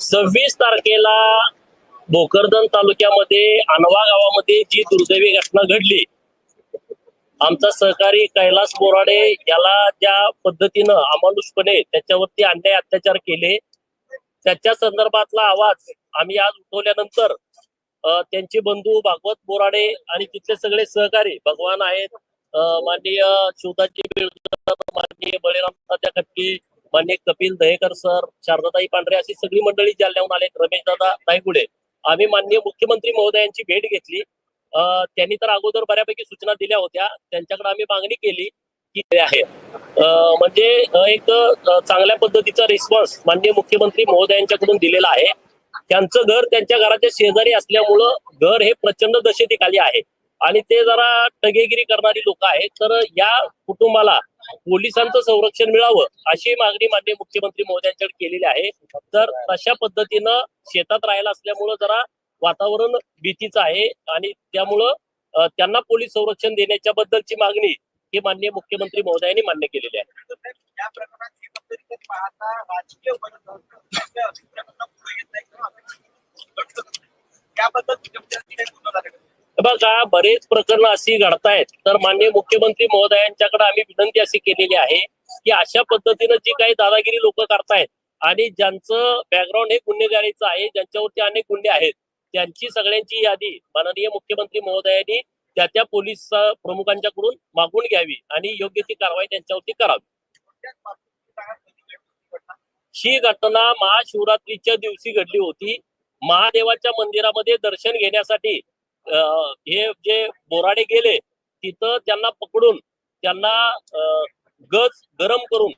सव्वीस तारखेला भोकरदन तालुक्यामध्ये अनवा गावामध्ये जी दुर्दैवी घटना घडली आमचा सहकारी कैलास बोराडे याला ज्या पद्धतीनं अमानुषपणे त्याच्यावरती अन्याय अत्याचार केले त्याच्या संदर्भातला आवाज आम्ही आज उठवल्यानंतर त्यांचे बंधू भागवत बोराडे आणि तिथले सगळे सहकारी भगवान आहेत माननीय शिवदाजी बिळकर माननीय बळीराम तात्या खटके माननीय कपिल दहेकर सर शारदाताई पांढरे अशी सगळी मंडळी जालन्याहून आले रमेश दादा नायगुडे आम्ही माननीय मुख्यमंत्री महोदयांची भेट घेतली. त्यांनी तर अगोदर बऱ्यापैकी सूचना दिल्या होत्या. त्यांच्याकडे आम्ही मागणी केली की आहे म्हणजे एक चांगल्या पद्धतीचा रिस्पॉन्स माननीय मुख्यमंत्री महोदयांच्याकडून दिलेला आहे. त्यांचं घर त्यांच्या घराच्या शेजारी असल्यामुळं घर हे प्रचंड दशेतीखाली आहे. आणि ते जरा टगेगिरी करणारी लोक आहेत. तर या कुटुंबाला पोलिसांचं संरक्षण मिळावं अशी मागणी माननीय मुख्यमंत्री महोदयांच्याकडे केलेली आहे. तर अशा पद्धतीनं शेतात राहायला असल्यामुळं जरा वातावरण भीतीचं आहे आणि त्यामुळं त्यांना पोलीस संरक्षण देण्याच्या बद्दलची मागणी ही माननीय मुख्यमंत्री महोदयांनी मान्य केलेली आहे. या प्रकरणात राजकीय का बरेच प्रकरण अशी घडतायत. तर माननीय मुख्यमंत्री महोदयांच्याकडे आम्ही विनंती अशी केलेली आहे की अशा पद्धतीनं जी काही दादागिरी लोक करतायत आणि ज्यांचं बॅकग्राऊंड हे गुन्हेगारीचं आहे ज्यांच्यावरती अनेक गुन्हे आहेत त्यांची सगळ्यांची यादी माननीय मुख्यमंत्री महोदयांनी त्या त्या पोलीस प्रमुखांच्याकडून मागून घ्यावी आणि योग्य ती कारवाई त्यांच्यावरती करावी. ही घटना महाशिवरात्रीच्या दिवशी घडली होती. महादेवाच्या मंदिरामध्ये दर्शन घेण्यासाठी हे जे बोराडे गेले तिथं त्यांना पकडून त्यांना गज गरम करून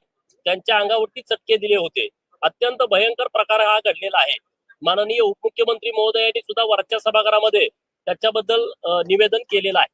त्यांच्या अंगावरती चटके दिले होते. अत्यंत भयंकर प्रकार हा घडलेला आहे. माननीय उपमुख्यमंत्री महोदयांनी सुद्धा वरच्या सभागृहामध्ये त्याच्याबद्दल निवेदन केलेलं आहे.